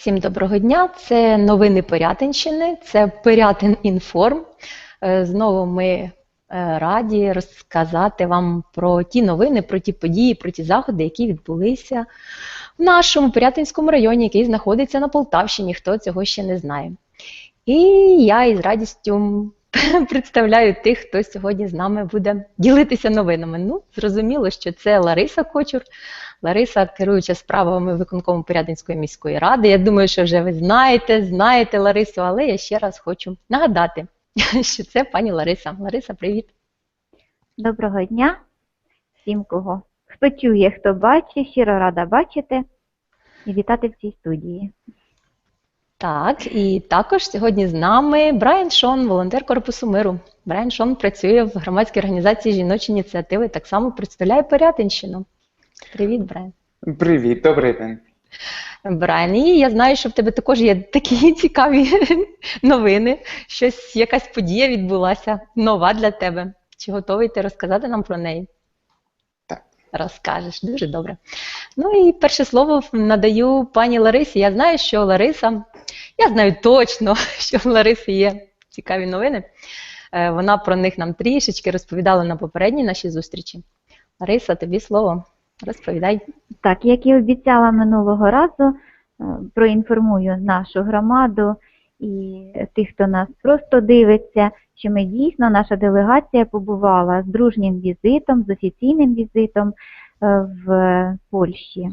Всім доброго дня. Це новини Порятинщини, це Порятин Інформ. Е, Знову ми е, раді розказати вам про ті новини, про ті події, про ті заходи, які відбулися в нашому Порятинському районі, який знаходиться на Полтавщині. Хто цього ще не знає. І я із радістю представляю тих, хто сьогодні з нами буде ділитися новинами. Ну, зрозуміло, що це Лариса Кочур. Лариса, керуюча справами виконкому Порядинської міської ради. Я думаю, що вже ви знаєте, знаєте Ларису, але я ще раз хочу нагадати, що це пані Лариса. Лариса, привіт. Доброго дня всім, кого хто чує, хто бачить, щиро рада бачити і вітати в цій студії. Так, і також сьогодні з нами Брайан Шон, волонтер Корпусу миру. Брайан Шон працює в громадській організації жіночі ініціативи, так само представляє Порятинщину. Привіт, Брайан. Привіт, добрий день. Брайан, і я знаю, що в тебе також є такі цікаві новини. Щось, якась подія відбулася нова для тебе. Чи готовий ти розказати нам про неї? Так. Розкажеш, дуже добре. Ну і перше слово надаю пані Ларисі. Я знаю, що Лариса, я знаю точно, що в Лариси є цікаві новини. Е, Вона про них нам трішечки розповідала на попередній нашій зустрічі. Лариса, тобі слово. Розповідай. Так, як і обіцяла минулого разу, е, проінформую нашу громаду і тих, хто нас просто дивиться, що ми дійсно, наша делегація побувала з дружнім візитом, з офіційним візитом е, в Польщі.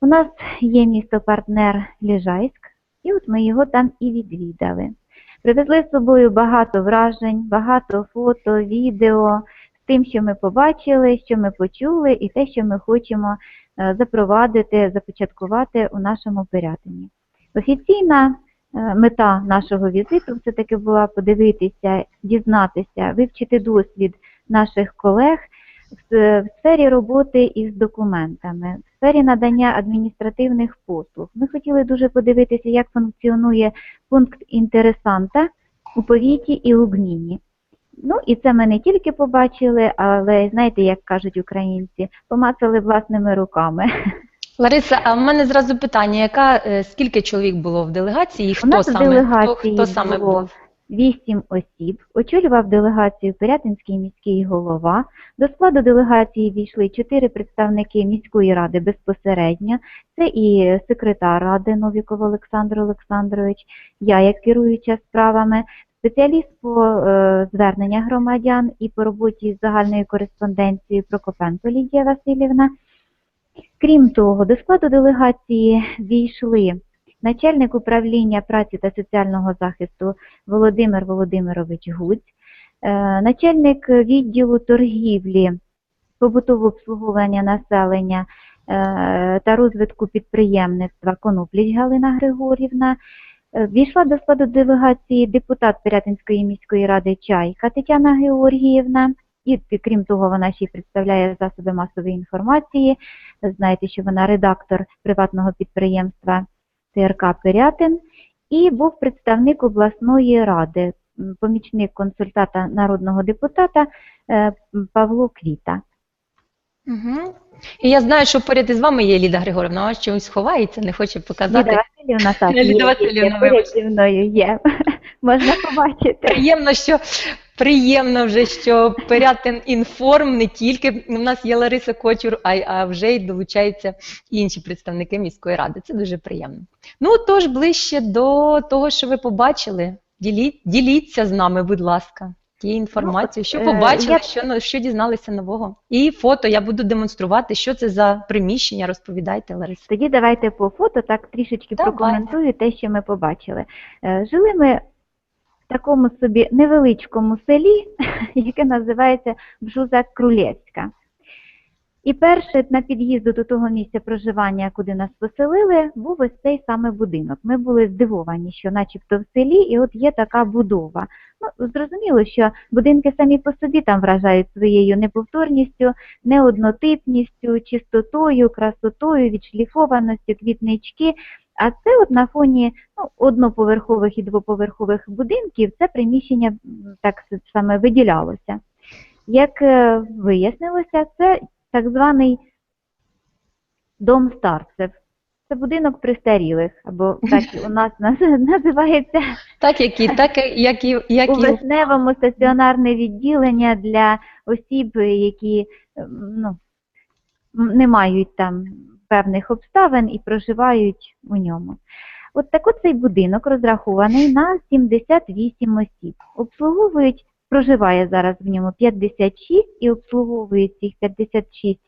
У нас є місто-партнер Ліжайськ, і от ми його там і відвідали. Привезли з собою багато вражень, багато фото, відео тим, що ми побачили, що ми почули, і те, що ми хочемо е, запровадити, започаткувати у нашому Пирятині. Офіційна е, мета нашого візиту все-таки була подивитися, дізнатися, вивчити досвід наших колег в сфері роботи із документами, в сфері надання адміністративних послуг. Ми хотіли дуже подивитися, як функціонує пункт інтересанта у повіті і у гміні. Ну і це ми не тільки побачили, але знаєте, як кажуть українці, помацали власними руками. Лариса, а в мене зразу питання: яка е, скільки чоловік було в делегації? І хто нас в саме делегації хто, хто саме було був? Вісім осіб. Очолював делегацію Пирятинський міський голова. До складу делегації війшли чотири представники міської ради безпосередньо. Це і секретар ради Новіков Олександр Олександрович, я як керуюча справами, спеціаліст по е, звернення громадян і по роботі з загальною кореспонденцією Прокопенко Лідія Васильівна. Крім того, до складу делегації війшли начальник управління праці та соціального захисту Володимир Володимирович Гуць, е, начальник відділу торгівлі, побутового обслуговування населення е, та розвитку підприємництва Конопліч Галина Григорівна. Е, Війшла до складу делегації депутат Пирятинської міської ради Чайка Тетяна Георгіївна. І крім того, вона ще й представляє засоби масової інформації. Знаєте, що вона редактор приватного підприємства ТРК Пирятин. І був представник обласної ради, помічник консультата народного депутата е, Павло Квіта. Угу. І я знаю, що поряд із вами є Ліда Григорівна, вона чомусь ховається, не хоче показати. Ліда Васильівна, так, Ліда є, є, зі мною є. Можна побачити. Приємно, що приємно вже, що Пирятин інформ не тільки у нас є Лариса Кочур, а, а вже й долучаються інші представники міської ради. Це дуже приємно. Ну тож ближче до того, що ви побачили, діліть, діліться з нами, будь ласка. Тією інформації, що е, побачили, я- що, ну, що дізналися нового. І фото я буду демонструвати, що це за приміщення. Розповідайте, Лариса. Тоді давайте по фото так трішечки Давай. прокоментую те, що ми побачили. Е, Жили ми в такому собі невеличкому селі, яке називається Бжуза Крулєцька. І перше на під'їзду до того місця проживання, куди нас поселили, був ось цей саме будинок. Ми були здивовані, що начебто в селі, і от є така будова. Ну, зрозуміло, що будинки самі по собі там вражають своєю неповторністю, неоднотипністю, чистотою, красотою, відшліфованістю, квітнички. А це от на фоні ну, одноповерхових і двоповерхових будинків це приміщення так саме виділялося. Як е, вияснилося, це так званий дом старців. Це будинок престарілих, або так у нас називається Так, які, так, як і, як у і вишневому стаціонарне відділення для осіб, які ем, ну, не мають там певних обставин і проживають у ньому. От так от цей будинок розрахований на 78 осіб. Обслуговують, проживає зараз в ньому 56 і обслуговують цих 56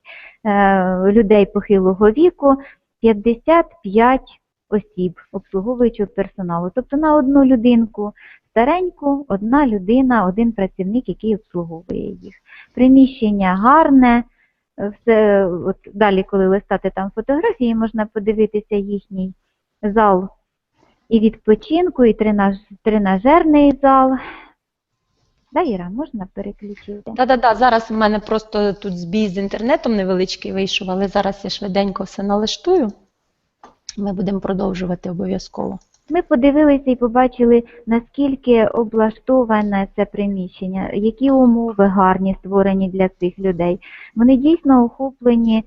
е, людей похилого віку 55 осіб обслуговуючого персоналу. Тобто на одну людинку стареньку, одна людина, один працівник, який обслуговує їх. Приміщення гарне. Все, от далі, коли листати там фотографії, можна подивитися їхній зал і відпочинку, і тренаж, тренажерний зал. Да, Іра, можна переключити? Да-да-да, зараз у мене просто тут збій з інтернетом невеличкий вийшов, але зараз я швиденько все налаштую. Ми будемо продовжувати обов'язково. Ми подивилися і побачили, наскільки облаштоване це приміщення, які умови гарні створені для цих людей. Вони дійсно охоплені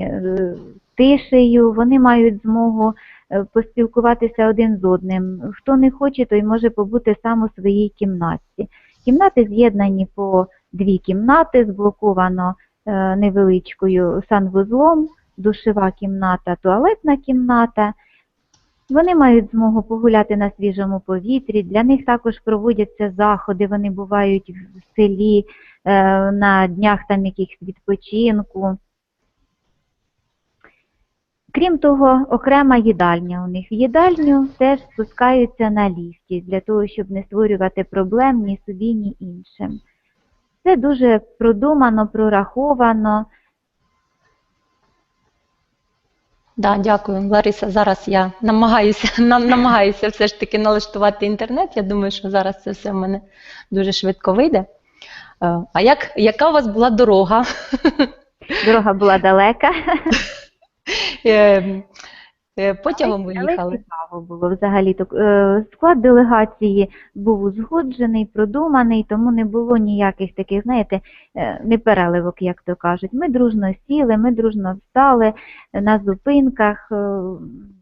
е, тишею, вони мають змогу е, поспілкуватися один з одним. Хто не хоче, той може побути сам у своїй кімнаті. Кімнати з'єднані по дві кімнати, зблоковано е, невеличкою санвузлом, душева кімната, туалетна кімната. Вони мають змогу погуляти на свіжому повітрі. Для них також проводяться заходи. Вони бувають в селі е, на днях там якихось відпочинку. Крім того, окрема їдальня у них. В їдальню теж спускаються на ліфті для того, щоб не створювати проблем ні собі, ні іншим. Це дуже продумано, прораховано. Да, дякую, Лариса. Зараз я намагаюся, нам, намагаюся все ж таки налаштувати інтернет. Я думаю, що зараз це все в мене дуже швидко вийде. Е, А як, яка у вас була дорога? Дорога була далека. Е, е, Потягом ви Але цікаво було взагалі. то е, Склад делегації був узгоджений, продуманий, тому не було ніяких таких, знаєте, е, непереливок, як то кажуть. Ми дружно сіли, ми дружно встали на зупинках,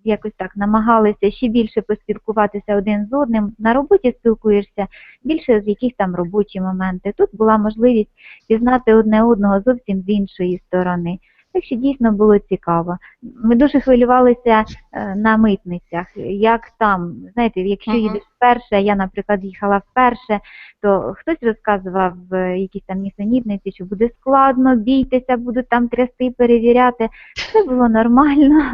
якось так намагалися ще більше поспілкуватися один з одним. На роботі спілкуєшся більше з яких там робочі моменти. Тут була можливість пізнати одне одного зовсім з іншої сторони. Так що дійсно було цікаво. Ми дуже хвилювалися е, на митницях. Як там, знаєте, якщо Мгм. їдеш вперше, я, наприклад, їхала вперше, то хтось розказував е, якісь там нісенітниці, що буде складно, бійтеся, будуть там трясти, перевіряти. Все було нормально.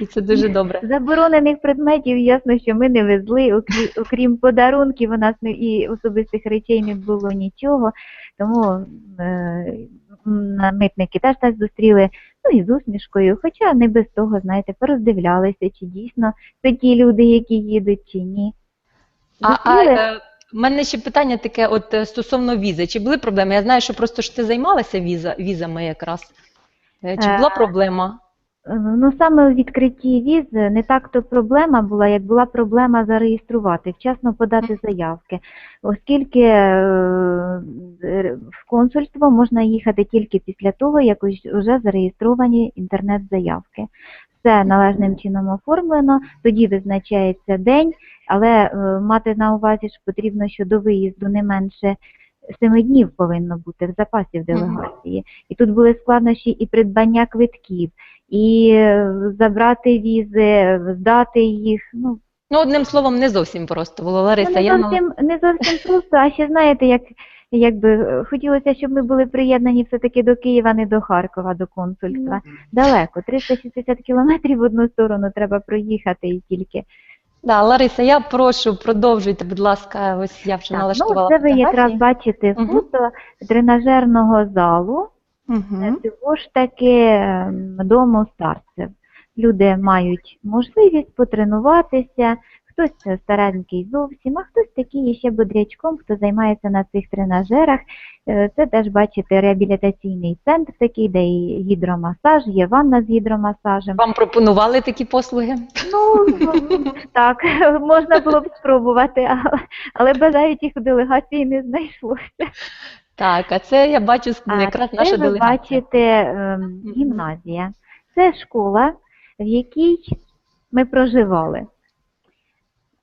І це дуже добре. Заборонених предметів ясно, що ми не везли, окрім, подарунків, у нас і особистих речей не було нічого. Тому е, митники теж нас зустріли ну і з усмішкою, хоча не без того, знаєте, пороздивлялися, чи дійсно це ті люди, які їдуть, чи ні. А, а Зустріли? е, мене ще питання таке от е, стосовно візи. Чи були проблеми? Я знаю, що просто ж ти займалася віза, візами якраз. Е, Чи була проблема? Ну, саме у відкритті віз не так то проблема була, як була проблема зареєструвати, вчасно подати заявки, оскільки е, в консульство можна їхати тільки після того, як вже зареєстровані інтернет-заявки. Все належним чином оформлено, тоді визначається день, але е, мати на увазі, що потрібно, що до виїзду не менше семи днів повинно бути в запасі в делегації. І тут були складнощі і придбання квитків, і е, забрати візи, здати їх. Ну, Ну, одним словом, не зовсім просто було. Лариса, ну, не, я зовсім, не зовсім просто, а ще знаєте, як якби хотілося, щоб ми були приєднані все-таки до Києва, не до Харкова, до консульства. Далеко, 360 кілометрів в одну сторону треба проїхати і тільки. Да, Лариса, я прошу, продовжуйте, будь ласка, ось я вже Так, налаштувала ну, це ви якраз бачите фото тренажерного залу. Мгм. Цього ж таки ем, старців. Люди мають можливість потренуватися, хтось старенький зовсім, а хтось такий ще бодрячком, хто займається на цих тренажерах. Е, Це теж бачите реабілітаційний центр такий, де і гідромасаж, є ванна з гідромасажем. Вам пропонували такі послуги? Ну так, можна було б спробувати, але, але бажаючих у делегації не знайшлося. Так, а це я бачу якраз наша ви делегація. бачите ем, гімназія. Це школа, в якій ми проживали.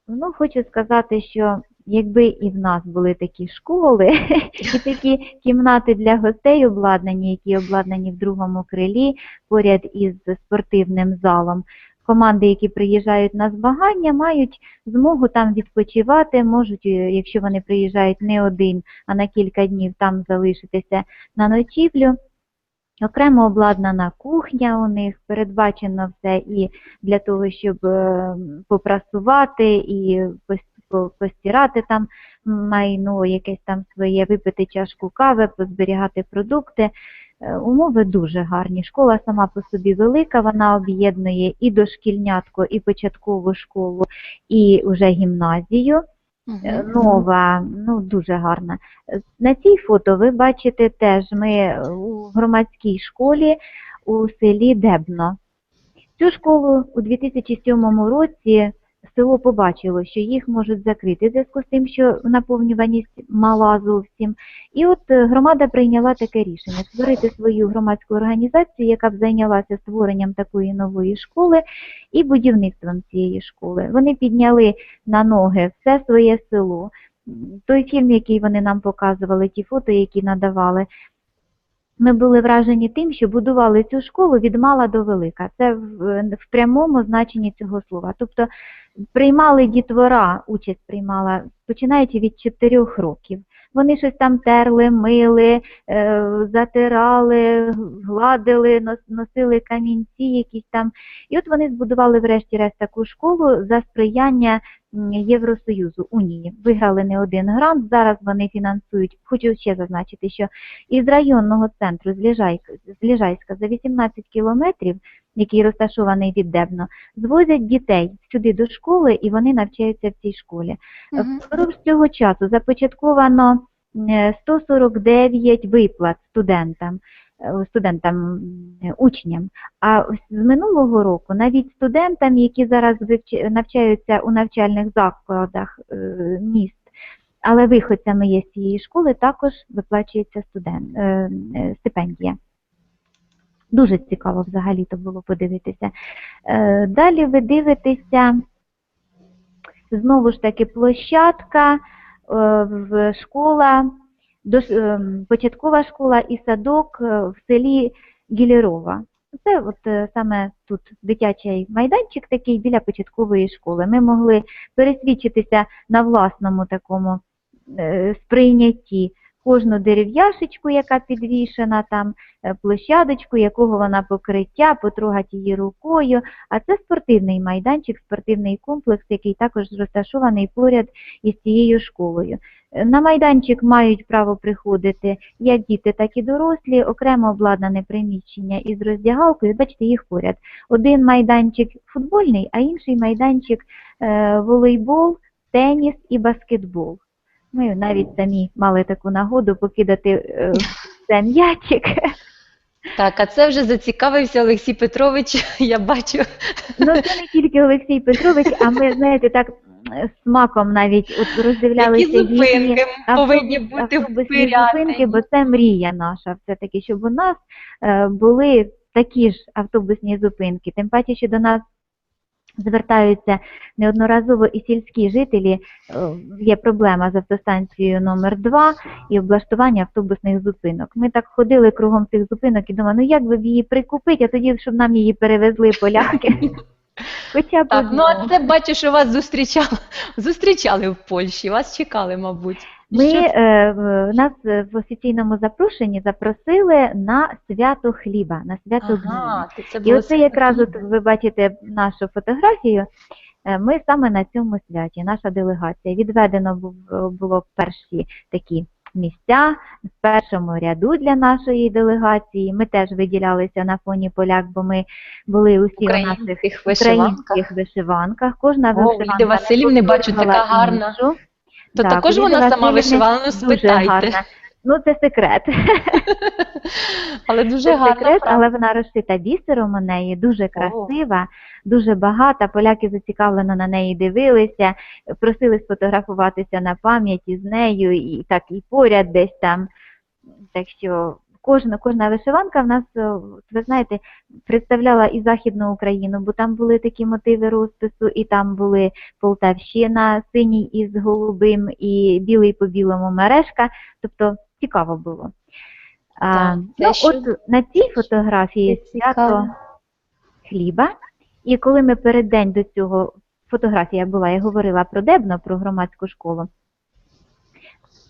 Ну, хочу сказати, що якби і в нас були такі школи, і такі кімнати для гостей обладнані, які обладнані в другому крилі поряд із спортивним залом. Команди, які приїжджають на змагання, мають змогу там відпочивати, можуть, е, якщо вони приїжджають не один, а на кілька днів там залишитися на ночівлю. Окремо обладнана кухня у них, передбачено все і для того, щоб е, попрасувати і пос- постирати там майно, якесь там своє, випити чашку кави, позберігати продукти. Е, Умови дуже гарні. Школа сама по собі велика, вона об'єднує і дошкільнятко, і початкову школу, і вже гімназію. Е, Нова, ну дуже гарна. На цій фото ви бачите теж ми у громадській школі у селі Дебно. Цю школу у 2007 році село побачило, що їх можуть закрити в зв'язку з тим, що наповнюваність мала зовсім. І от е, громада прийняла таке рішення створити свою громадську організацію, яка б зайнялася створенням такої нової школи і будівництвом цієї школи. Вони підняли на ноги все своє село. Той фільм, який вони нам показували, ті фото, які надавали, ми були вражені тим, що будували цю школу від мала до велика. Це в, в прямому значенні цього слова. Тобто приймали дітвора, участь приймала, починаючи від 4 років. Вони щось там терли, мили, е, затирали, гладили, носили камінці якісь там. І от вони збудували врешті-решт таку школу за сприяння Євросоюзу, Унії. Виграли не один грант, зараз вони фінансують, хочу ще зазначити, що із районного центру з Ліжайка, з Ліжайська за 18 кілометрів, який розташований від Дебно, звозять дітей сюди до школи і вони навчаються в цій школі. Впродовж цього часу започатковано е, 149 виплат студентам, е, студентам, учням. А з минулого року навіть студентам, які зараз навчаються у навчальних закладах е, міст, але виходцями є з цієї школи, також виплачується студент, е, е, стипендія. Дуже цікаво взагалі то було подивитися. Е, Далі ви дивитеся знову ж таки площадка, е, в школа, початкова школа і садок е, в селі Гілєрова. Це от е, саме тут дитячий майданчик такий біля початкової школи. Ми могли пересвідчитися на власному такому е, сприйнятті кожну дерев'яшечку, яка підвішена там, площадочку, якого вона покриття, потрогати її рукою. А це спортивний майданчик, спортивний комплекс, який також розташований поряд із цією школою. На майданчик мають право приходити як діти, так і дорослі, окремо обладнане приміщення із роздягалкою. Бачите, їх поряд. Один майданчик футбольний, а інший майданчик е, волейбол, теніс і баскетбол. Ми навіть самі мали таку нагоду покидати е, в м'ячик. Так, а це вже зацікавився Олексій Петрович, я бачу. Ну це не тільки Олексій Петрович, а ми, знаєте, так смаком навіть от роздивлялися Які зупинки повинні бути автобусні зупинки, бо це мрія наша, все-таки, щоб у нас е, були такі ж автобусні зупинки. Тим паче, що до нас звертаються неодноразово і сільські жителі. Е, Є проблема з автостанцією номер 2 і облаштування автобусних зупинок. Ми так ходили кругом цих зупинок і думали, ну як би її прикупити, а тоді, щоб нам її перевезли поляки. Хоча б Так, ну а це бачу, що вас зустрічали, зустрічали в Польщі, вас чекали, мабуть. Ми е, нас в офіційному запрошенні запросили на свято хліба, на свято Ага, це І оце якраз от ви бачите нашу фотографію. е, Ми саме на цьому святі, наша делегація. Відведено було перші такі місця в першому ряду для нашої делегації. Ми теж виділялися на фоні поляк, бо ми були усі у наших українських вишиванках. українських вишиванках. Кожна О, вишиванка не бачу, така гарна. іншу. То Так, також вона сама вишивала, ну спитайте. гарна. Ну, це секрет. Але дуже Це гарна. секрет, правда. але вона розшита бісером у неї, дуже красива, дуже багата. Поляки зацікавлено на неї дивилися, просили сфотографуватися на пам'яті з нею, і так і поряд десь там. Так що кожна, кожна вишиванка в нас, е, ви знаєте, представляла і Західну Україну, бо там були такі мотиви розпису, і там були Полтавщина, синій із голубим, і білий по білому мережка. Тобто цікаво було. А, Так, ну, що- от на цій фотографії свято хліба. І коли ми перед день до цього фотографія була, я говорила про Дебно, про громадську школу.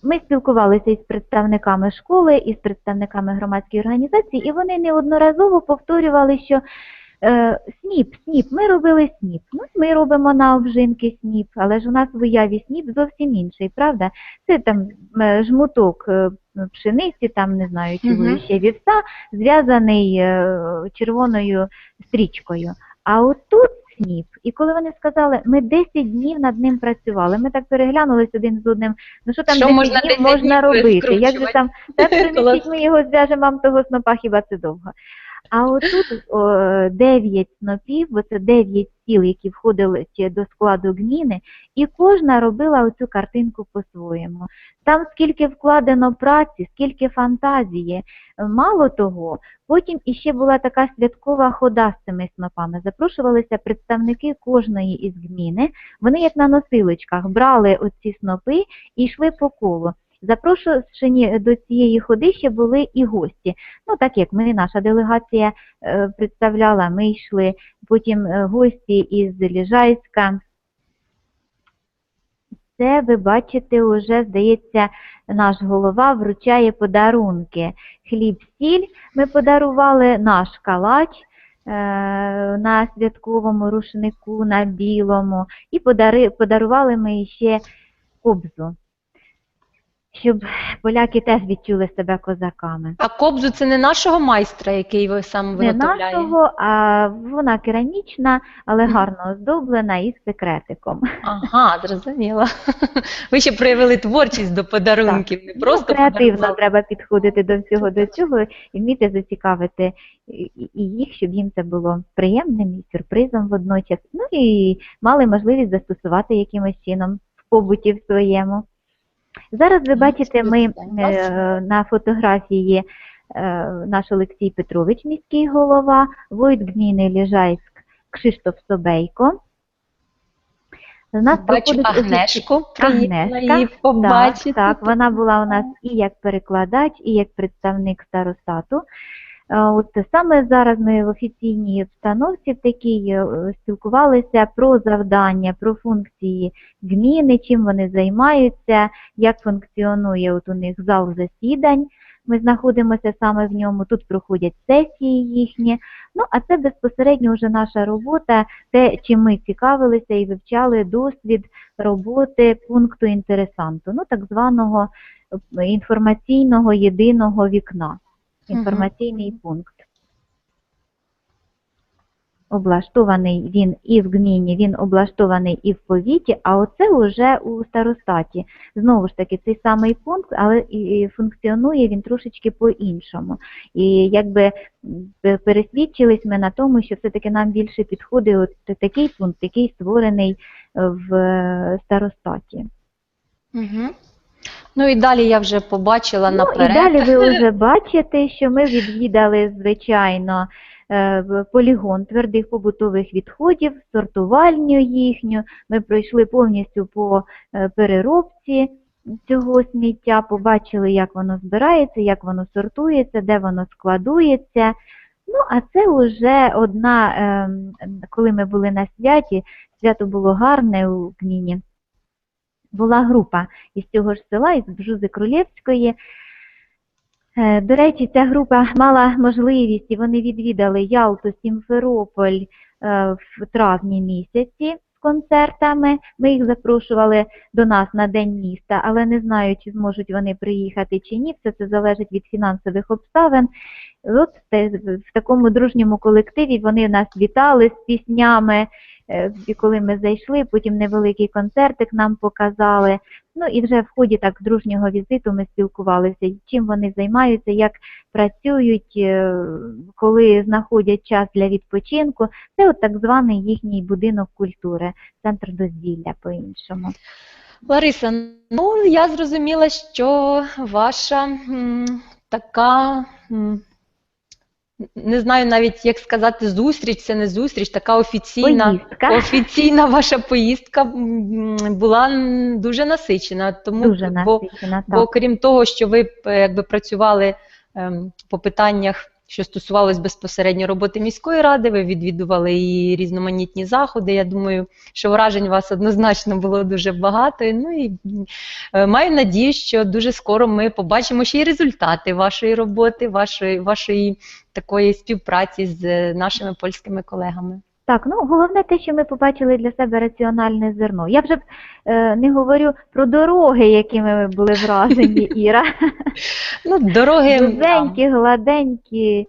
Ми спілкувалися із представниками школи, із представниками громадської організації, і вони неодноразово повторювали, що е, сніп, сніп, ми робили сніп. Ну, ми робимо на обжинки сніп, але ж у нас в уяві сніп зовсім інший, правда? Це там е, жмуток е, пшениці, там не знаю, чого Мгм. ще вівса, зв'язаний е, червоною стрічкою. А от тут сніп. І коли вони сказали, ми 10 днів над ним працювали, ми так переглянулись один з одним. Ну що там Що 10 можна днів 10 можна днів робити? Як же там так Клас. ми його зв'яжемо вам того снопа, хіба це довго. А отут о, 9 снопів, бо це 9 сіл, які входили до складу гміни, і кожна робила оцю картинку по-своєму. Там скільки вкладено праці, скільки фантазії. Мало того, потім іще була така святкова хода з цими снопами. Запрошувалися представники кожної із гміни. Вони як на носилочках брали оці снопи і йшли по колу. Запрошені до цієї ходи ще були і гості. Ну, так як ми, наша делегація е, представляла, ми йшли, потім е, гості із Ліжайська. Це ви бачите, уже, здається, наш голова вручає подарунки. Хліб, сіль ми подарували, наш калач е, на святковому рушнику, на білому, і подари, подарували ми ще кобзу, щоб поляки теж відчули себе козаками. А кобзу це не нашого майстра, який ви сам Не нашого, а вона керамічна, але гарно оздоблена і з секретиком. Ага, зрозуміла. Ви ще проявили творчість до подарунків, не просто ну, креативно подарували. треба підходити до всього до цього і вміти зацікавити і їх, щоб їм це було приємним і сюрпризом водночас. Ну і мали можливість застосувати якимось чином в побуті в своєму. Зараз ви бачите, ми е, на фотографії е, наш Олексій Петрович, міський голова, Войт гміни Ліжайськ Кшиштоф Собейко. У нас Бачу Агнешку, Агнешка, побачити. Так, так, вона була у нас і як перекладач, і як представник старостату. От саме зараз ми в офіційній обстановці такій е, спілкувалися про завдання, про функції гміни, чим вони займаються, як функціонує от у них зал засідань. Ми знаходимося саме в ньому, тут проходять сесії їхні. Ну, а це безпосередньо вже наша робота, те, чим ми цікавилися і вивчали досвід роботи пункту інтересанту, ну так званого е, інформаційного єдиного вікна. Інформаційний пункт. Облаштований він і в гміні, він облаштований і в повіті, а оце вже у старостаті. Знову ж таки, цей самий пункт, але і і функціонує він трошечки по-іншому. І якби пересвідчились ми на тому, що все-таки нам більше підходить от такий пункт, який створений е, в е, старостаті. Угу. Ну і далі я вже побачила Ну, наперед. і далі ви вже бачите, що ми відвідали, звичайно, е, полігон твердих побутових відходів, сортувальню їхню. Ми пройшли повністю по е, переробці цього сміття, побачили, як воно збирається, як воно сортується, де воно складується. Ну, а це вже одна, ем, коли ми були на святі, свято було гарне у Гміні. Була група із цього ж села, із Бжузи Кролєвської. Е, До речі, ця група мала можливість, і вони відвідали Ялту, Сімферополь е, в травні місяці з концертами. Ми їх запрошували до нас на День міста, але не знаю, чи зможуть вони приїхати чи ні. Все це залежить від фінансових обставин. От в такому дружньому колективі вони нас вітали з піснями. Е, І коли ми зайшли, потім невеликий концертик нам показали. Ну і вже в ході так дружнього візиту ми спілкувалися, чим вони займаються, як працюють, е, коли знаходять час для відпочинку. Це от так званий їхній будинок культури, центр дозвілля по-іншому. Лариса, ну я зрозуміла, що ваша така не знаю навіть, як сказати, зустріч, це не зустріч, така офіційна, Поїздка. офіційна ваша поїздка була дуже насичена. Тому, Дуже насичена. бо Так. крім того, що ви якби працювали ем, по питаннях, що стосувалось безпосередньо роботи міської ради, ви відвідували її різноманітні заходи. Я думаю, що вражень вас однозначно було дуже багато. Ну і е, маю надію, що дуже скоро ми побачимо ще й результати вашої роботи, вашої, вашої такої співпраці з е, нашими польськими колегами. Так, ну головне те, що ми побачили для себе раціональне зерно. Я вже е, не говорю про дороги, якими ми були вражені, Іра. Ну, дороги да. Гладенькі,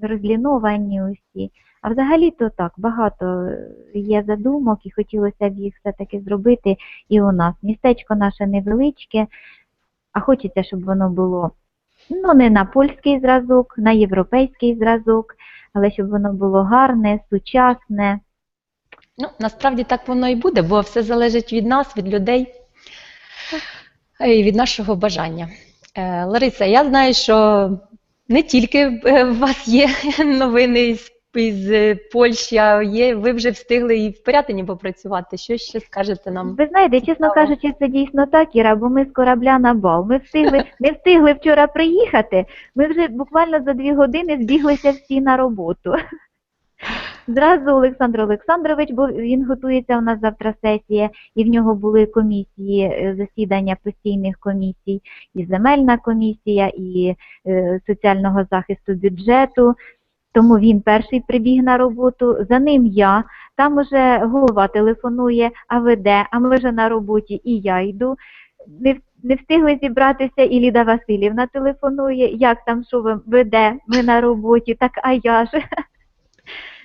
розліновані усі. А взагалі-то так, багато є задумок і хотілося б їх все-таки зробити і у нас. Містечко наше невеличке, а хочеться, щоб воно було ну, не на польський зразок, на європейський зразок, але щоб воно було гарне, сучасне. Ну, насправді так воно і буде, бо все залежить від нас, від людей і від нашого бажання. Е, Лариса, я знаю, що не тільки е, у вас є новини із, із е, Польщі, є, ви вже встигли і в Пирятині попрацювати. Що ще скажете нам? Ви знаєте, чесно кажучи, це дійсно так, Іра, бо ми з корабля на бал. Ми встигли, не встигли вчора приїхати, ми вже буквально за дві години збіглися всі на роботу. Зразу Олександр Олександрович, бо він готується, у нас завтра сесія, і в нього були комісії, е, засідання постійних комісій, і земельна комісія, і е, соціального захисту бюджету. Тому він перший прибіг на роботу, за ним я. Там уже голова телефонує, а веде, а ми вже на роботі, і я йду. Не, не встигли зібратися, і Ліда Васильівна телефонує, як там, що веде, ми на роботі, так а я ж.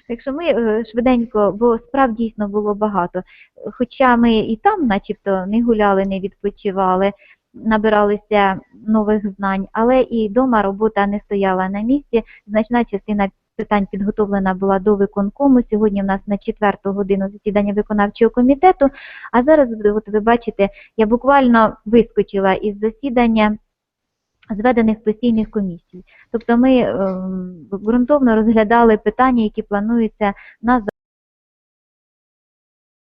Так що ми е, швиденько, бо справ дійсно було багато. Хоча ми і там, начебто, не гуляли, не відпочивали, набиралися нових знань, але і вдома робота не стояла на місці. Значна частина питань підготовлена була до виконкому. Сьогодні в нас на четверту годину засідання виконавчого комітету. А зараз, от ви бачите, я буквально вискочила із засідання зведених постійних комісій. Тобто ми ем, ґрунтовно розглядали питання, які плануються на